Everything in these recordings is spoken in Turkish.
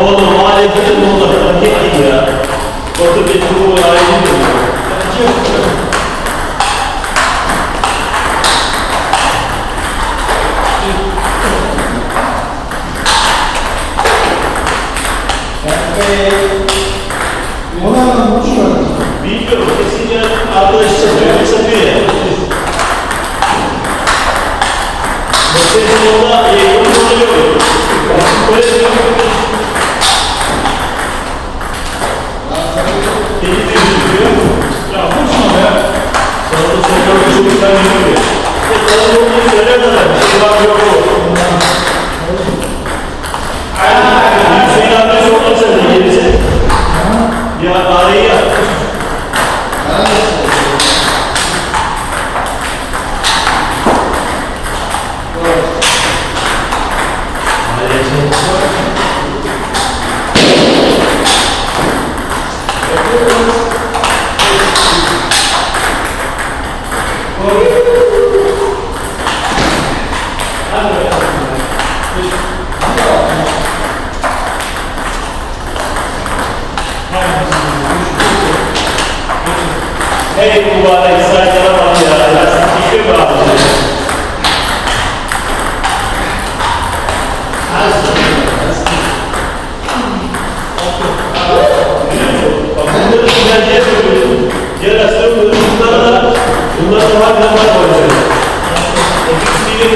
Oğlum ne olur fark ettik ya. Bakın bir bu ayrı değil. Yayınlı oluyor. Böyle bir Deli de gözüküyor. Ya boşuna be. Sonra da sonra da çocuklar yürüyor. E sonra bunu söyler kadar bir şey var yok o.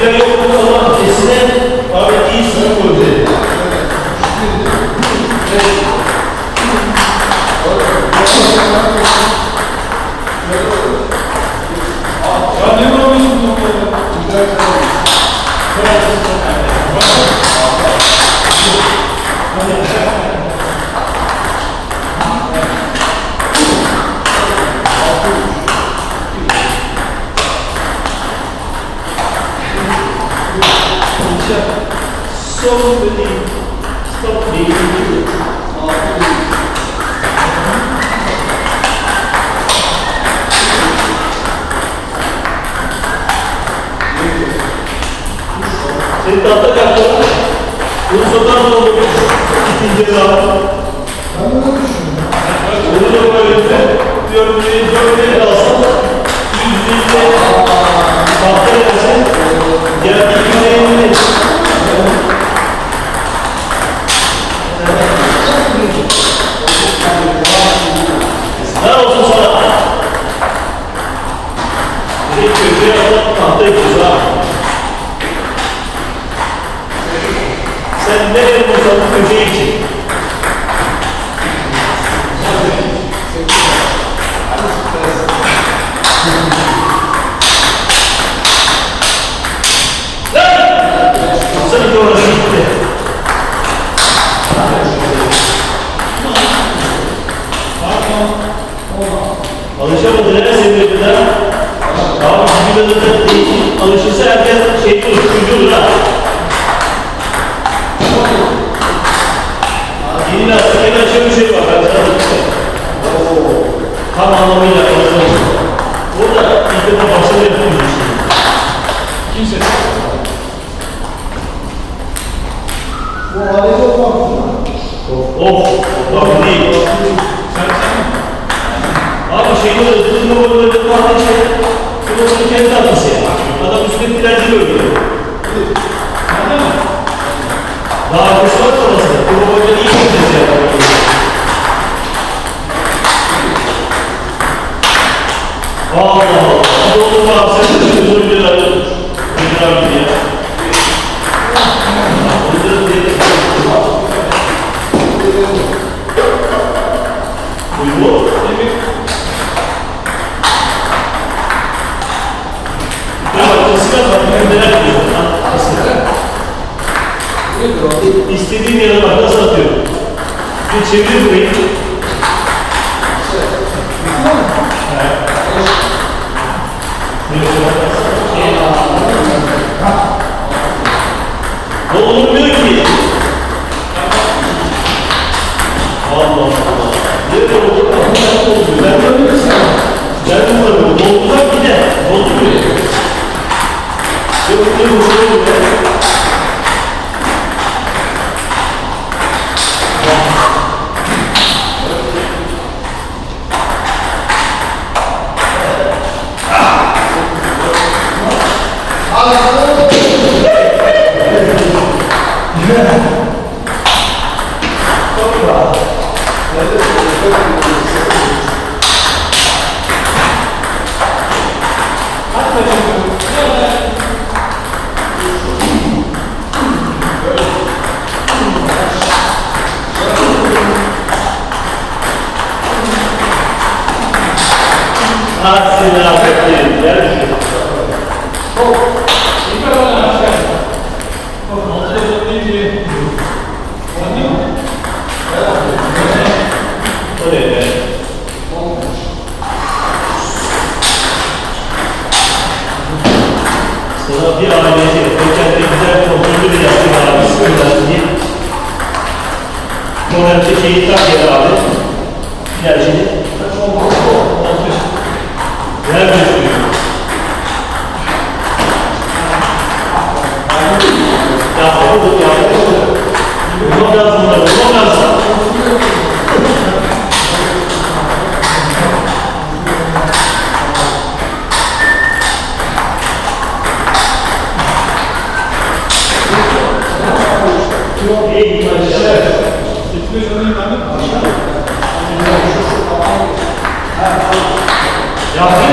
Bir So many stop being Senin tahta kalktı. Bunu sokan ne olur? İkinci ceza. Bunu da böylece diyorum ki dörtte kalsın. Yüzde tahta Sen nereye bulsan köşeyi çek. Of, bak değil. Abi şeyde de ısıtma boyunca da var işte. Bu da kendi hatası ya. Adam üstüne direnci görüyor. Daha kuşlar sonrası. Bu boyunca iyi bir ya. Allah Allah. İstediğim yere bak nasıl atıyorum. Bir çevir burayı. Ne olmuyor ki? Allah Allah. Ne oldu? Ne oldu? Ben böyle mi Ben de böyle doldular bir de. Dolduruyor. Yok ne bu Felaket yer düşüyor. Sonra bir ailesi, Koçer'de güzel toplumlu bir yaşlı var abi, üniversiteyi. Koçer'de şehitler yeri abi, ilerisini. Ya